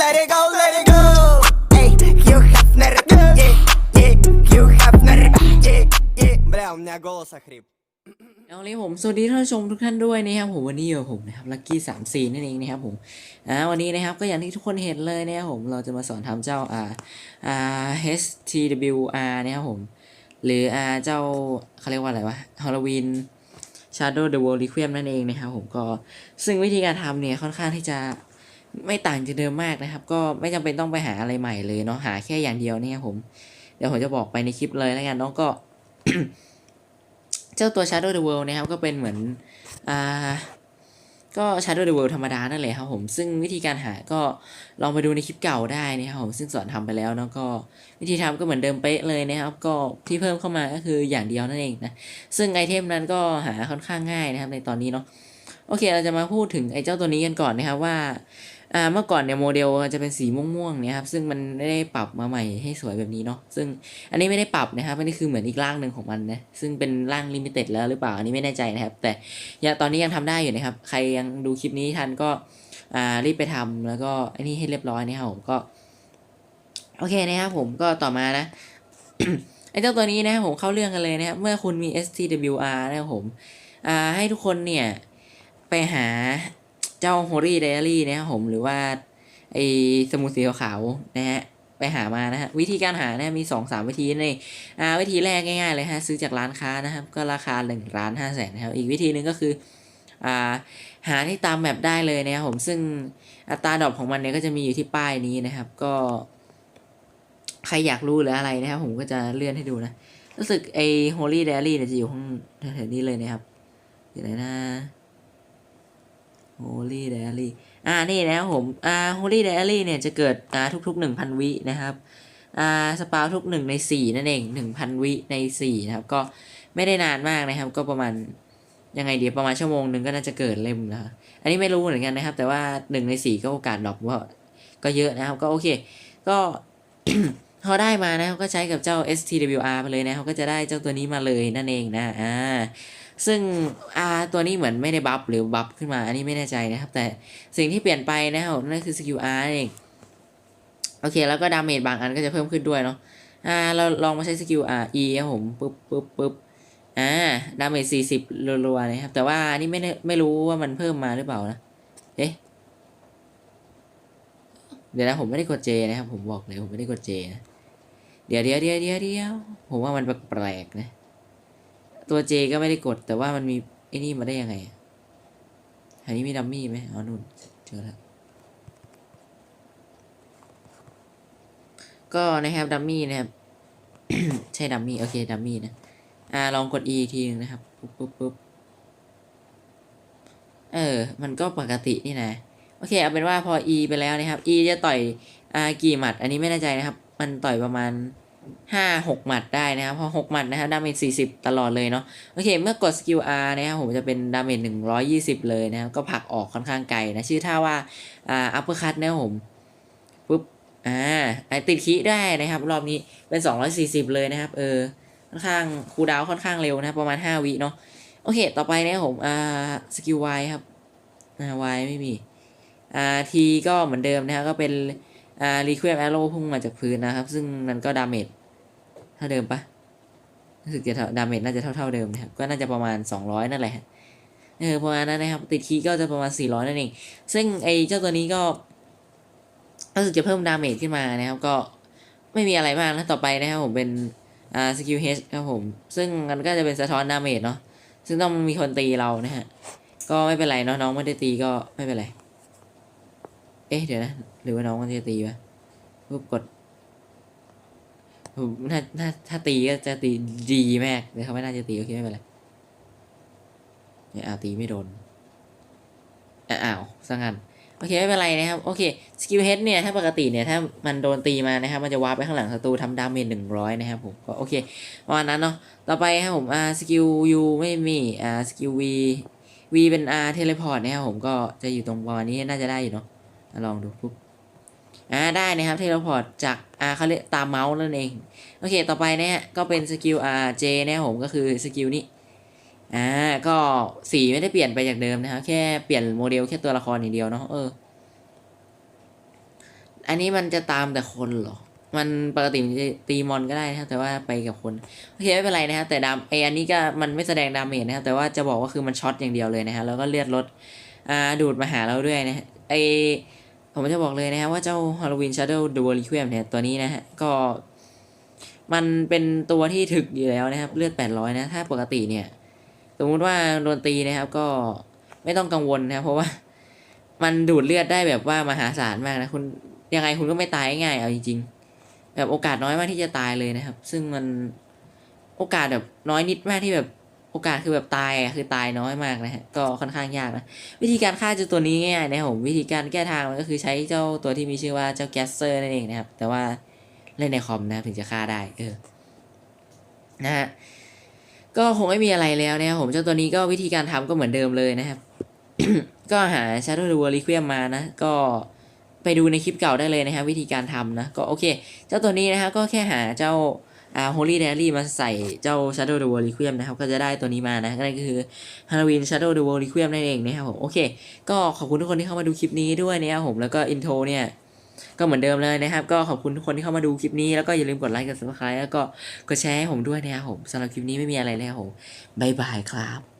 let it go, let it go. Ey, Hugh Hefner, yeah, yeah, Hugh Hefner, yeah, yeah. Бля, у меня голос охрип. เอาเลยผมสวัสดีท่านผู้ชมทุกท่านด้วยนะครับผมวันนี้อยู่กับผมนะครับลักกี้สามสี่นั่นเองนะครับผมอ่าวันนี้นะครับก็อย่างที่ทุกคนเห็นเลยนะครับผมเราจะมาสอนทำเจ้าอ่าอ่า HTWR นะครับผม หรืออ่าเจ้าเขาเรียกว่าอะไรวะ Halloween Shadow the World Requiem นั่นเองนะครับผมก็ซึ่งวิธีการทำเนี่ยค่อนข้างที่จะ ไม่ต่างจากเดิมมากนะครับ ก็ไม่จำเป็นต้องไปหาอะไรใหม่เลยเนาะหาแค่อย่างเดียวเนี่ยครับผมเดี๋ยวผมจะบอกไปในคลิปเลยแล้วกันเนาะก็ เจ้าตัว Shadow the World นะครับก็เป็นเหมือนอ่าก็ Shadow the World ธรรมดานั่นแหละครับผม ซึ่งวิธีการหาก็ลองไปดูในคลิปเก่าได้นะครับผม ซึ่งสอนทำไปแล้วเนาะก็วิธีทำก็เหมือนเดิมเป๊ะเลยนะครับ ก็ที่เพิ่มเข้ามาก็คืออย่างเดียวนั่นเองนะ ซึ่งไอเทมนั้นก็หาค่อนข้างง่ายนะครับในตอนนี้เนาะ โอเคเราจะมาพูดถึงไอเจ้าตัวนี้กันก่อนนะครับว่า อ่าเมื่อก่อนเนี่ยโมเดลจะเป็นสีม่วงๆเนี่ยครับซึ่งมันไม่ได้ปรับมาใหม่ให้สวยแบบนี้เนาะซึ่งอันนี้ไม่ได้ปรับนะครับอันนี้คือเหมือนอีกร่างหนึ่งของมันนะซึ่งเป็นร่างลิมิเต็ดแล้วหรือเปล่าอันนี้ไม่แน่ใจนะครับ แต่ยังตอนนี้ยังทำได้อยู่นะครับ ใครยังดูคลิปนี้ทันก็อ่ารีบไปทำแล้วก็อันนี้ให้เรียบร้อยนะครับผมก็ โอเคนะครับผมก็ต่อมานะไอ้เจ้าตัวนี้นะครับผมเข้าเรื่องกันเลยนะครับเมื่อคุณมี STWR นะครับผมอ่าให้ทุกคนเนี่ยไปหา เจ้า Holy Diary นะครับผมหรือว่าไอ้สมุดสีขาวๆนะฮะไปหามานะฮะวิธีการหาเนี่ยมี2อสามวิธีนั่อ่าวิธีแรกง่ายๆเลยฮะซื้อจากร้านค้านะครับ ก็ราคา1นึ่งล้านห้าแสนนะครับอีกวิธีหนึ่งก็คืออ่าหาที่ตามแมปได้เลยนะครับผมซึ่งอัตราดรอปของมันเนี่ยก็จะมีอยู่ที่ป้ายนี้นะครับ ก็ใครอยากรู้หรืออะไรนะครับ ผมก็จะเลื่อนให้ดูนะรู้สึกไอ้ Holy Diary เนี่ยจะอยู่ข้างแถวๆนี้เลยนะครับอยู่ไหนนะ Holy Diary อ่านี่นะครับผมอ่า Holy Diary เนี่ยจะเกิดอ่าทุกๆ 1,000 วินะครับอ่าสปาวทุก 1 ใน 4 นั่นเอง 1,000 วิใน 4 นะครับ ก็ไม่ได้นานมากนะครับ ก็ประมาณยังไงเดี๋ยวประมาณชั่วโมงหนึ่งก็น่าจะเกิดเล่มนะครับอันนี้ไม่รู้เหมือนกันนะครับ แต่ว่า 1 ใน 4 ก็โอกาสดรอปว่าก็เยอะนะครับ ก็โอเค ก็พอได้มานะครับก็ใช้กับเจ้า STWR ไปเลยนะครับก็จะได้เจ้าตัวนี้มาเลยนั่นเองนะอ่า ซึ่งอาตัวนี้เหมือนไม่ได้บัฟหรือบัฟขึ้นมา อันนี้ไม่แน่ใจนะครับ แต่สิ่งที่เปลี่ยนไปนะครับนั่นคือสกิล R เองโอเค แล้วก็ดาเมจบางอันก็จะเพิ่มขึ้นด้วยเนาะอ่าเราลองมาใช้สกิล R E ครับผมปึ๊บปึ๊บปึ๊บอ่าดาเมจสี่สิบรัวๆเลยครับ แต่ว่านี่ไม่ได้ไม่รู้ว่ามันเพิ่มมาหรือเปล่านะเอ๊ะเดี๋ยวนะผมไม่ได้กด J นะครับ ผมบอกเลยผมไม่ได้กด J นะเดี๋ยวเดี๋ยวเดี๋ยวเดี๋ยวเดี๋ยวผมว่ามันแปลกๆนะ ตัว J ก็ไม่ได้กดแต่ว่ามันมีไอ้นี่มาได้ยังไงอะอันนี้มีดัมมี่ไหมอ๋อนู่นเจอแล้วก็นะครับดัมมี่นะครับ ใช่ดัมมี่โอเคดัมมี่นะอ่าลองกด E อีกทีนึงนะครับปุ๊บปุ๊บปุ๊บเออ มันก็ปกตินี่นะ โอเค เอาเป็นว่าพอ E ไปแล้วนะครับ E จะต่อยอ่ากี่หมัด อันนี้ไม่แน่ใจนะครับ มันต่อยประมาณ ห้าหกหมัดได้นะครับพอหกหมัดนะครับดาเมจสี่สิบตลอดเลยเนาะโอเค เมื่อกดสกิล R นะครับผมจะเป็นดาเมจหนึ่งร้อยยี่สิบเลยนะครับก็ผลักออกค่อนข้างไกลนะ ชื่อท่าว่าอ่าอัปเปอร์คัตนะครับผมปุ๊บอ่าติดคีได้นะครับ รอบนี้เป็นสองร้อยสี่สิบเลยนะครับ เออค่อนข้างคูดาวค่อนข้างเร็วนะครับประมาณห้าวิเนาะโอเค ต่อไปนะครับผมอ่าสกิล Y ครับอ่า Y ไม่มีอ่า T ก็เหมือนเดิมนะครับก็เป็น อ่ารีเควมแอโร่พุ่งมาจากพื้นนะครับ ซึ่งมันก็ดาเมจเท่าเดิมปะรู้สึกจะดาเมจน่าจะเท่าๆเดิมนะครับ ก็น่าจะประมาณ 200 นั่นแหละเออประมาณนั้นนะครับ ติดคีก็จะประมาณ 400 นั่นเอง ซึ่งไอ้เจ้าตัวนี้ก็รู้สึกจะเพิ่มดาเมจขึ้นมานะครับ ก็ไม่มีอะไรมากนะต่อไปนะครับผมเป็นอ่าสกิลเฮครับผม ซึ่งมันก็จะเป็นสะท้อนดาเมจเนาะซึ่งต้องมีคนตีเรานะฮะก็ไม่เป็นไรเนาะน้องไม่ได้ตีก็ไม่เป็นไร เอ๊ะเดี๋ยวนะหรือว่าน้องมันจะตีวะปุ๊บกดถ้าถ้าถ้าตีก็จะตีดีมากแต่เขาไม่น่าจะตีโอเคไม่เป็นไรเนี่ยอ้าวตีไม่โดนอาอ้าวสังกันโอเคไม่เป็นไรนะครับโอเคสกิลเฮดเนี่ยถ้าปกติเนี่ยถ้ามันโดนตีมานะครับมันจะวาร์ปไปข้างหลังศัตรูทำดาเมจหนึ่งร้อยนะครับผมก็โอเคประมาณนั้นเนาะต่อไปครับผมอ่าสกิลยูไม่มีอ่าสกิลวีวีเป็นอาร์เทเลพอร์ตนะครับผมก็จะอยู่ตรงประมาณนี้น่าจะได้อยู่เนาะ ลองดูปุ๊บอ่าได้นะครับเทเลพอร์ตจากอ่าเขาเรียกตามเมาส์นั่นเอง โอเคต่อไปเนี่ยก็เป็นสกิล R J นะครับผมก็คือสกิลนี้อ่าก็สีไม่ได้เปลี่ยนไปจากเดิมนะครับแค่เปลี่ยนโมเดลแค่ตัวละครอย่างเดียวเนาะเออ อันนี้มันจะตามแต่คนเหรอ มันปกติมันจะตีมอนก็ได้นะครับแต่ว่าไปกับคนโอเคไม่เป็นไรนะครับแต่ดามไออันนี้ก็มันไม่แสดงดาเมจนะครับแต่ว่าจะบอกว่าคือมันช็อตอย่างเดียวเลยนะฮะแล้วก็เลือดลดอ่าดูดมาหาเราด้วยนะฮะไอ ผมจะบอกเลยนะครับว่าเจ้า Halloween Shadow d u o l i q u i e m เนี่ยตัวนี้นะฮะ ก็มันเป็นตัวที่ถึกอยู่แล้วนะครับ เลือด 800 นะ ถ้าปกติเนี่ย สมมติว่าโดนตีนะครับ ก็ไม่ต้องกังวลนะเพราะว่ามันดูดเลือดได้แบบว่ามหาศาลมากนะคุณยังไงคุณก็ไม่ตายง่ายเอาจริงๆ แบบโอกาสน้อยมากที่จะตายเลยนะครับ ซึ่งมันโอกาสแบบน้อยนิดมากที่แบบ โอกาสคือแบบตายอะคือตายน้อยมากนะฮะก็ค่อนข้างยากนะวิธีการฆ่าเจ้าตัวนี้ง่ายๆนะผมวิธีการแก้ทางมันก็คือใช้เจ้าตัวที่มีชื่อว่าเจ้าแกสเซอร์นั่นเองนะครับ แต่ว่าเล่นในคอมนะถึงจะฆ่าได้เออนะฮะก็คงไม่มีอะไรแล้วนะครับผมเจ้าตัวนี้ก็วิธีการทำก็เหมือนเดิมเลยนะครับ ก็หา Shadow the World Requiem มานะ ก็ไปดูในคลิปเก่าได้เลยนะครับวิธีการทำนะก็โอเค เจ้าตัวนี้นะครับก็แค่หาเจ้า อ่า Holy Diary มาใส่เจ้า Shadow the World Requiem นะครับ ก็จะได้ตัวนี้มานะนั่นก็คือ Halloween Shadow the World Requiem นั่นเองนะครับผม โอเค ก็ขอบคุณทุกคนที่เข้ามาดูคลิปนี้ด้วยนะครับผม แล้วก็อินโทรเนี่ย ก็เหมือนเดิมเลยนะครับ ก็ขอบคุณทุกคนที่เข้ามาดูคลิปนี้ แล้วก็อย่าลืมกดไลค์ กดซับสไคร b e แล้วก็กดแชร์ให้ผมด้วยนะครับผมสำหรับคลิปนี้ไม่มีอะไรแล้วครับผมบ๊ายบายครับ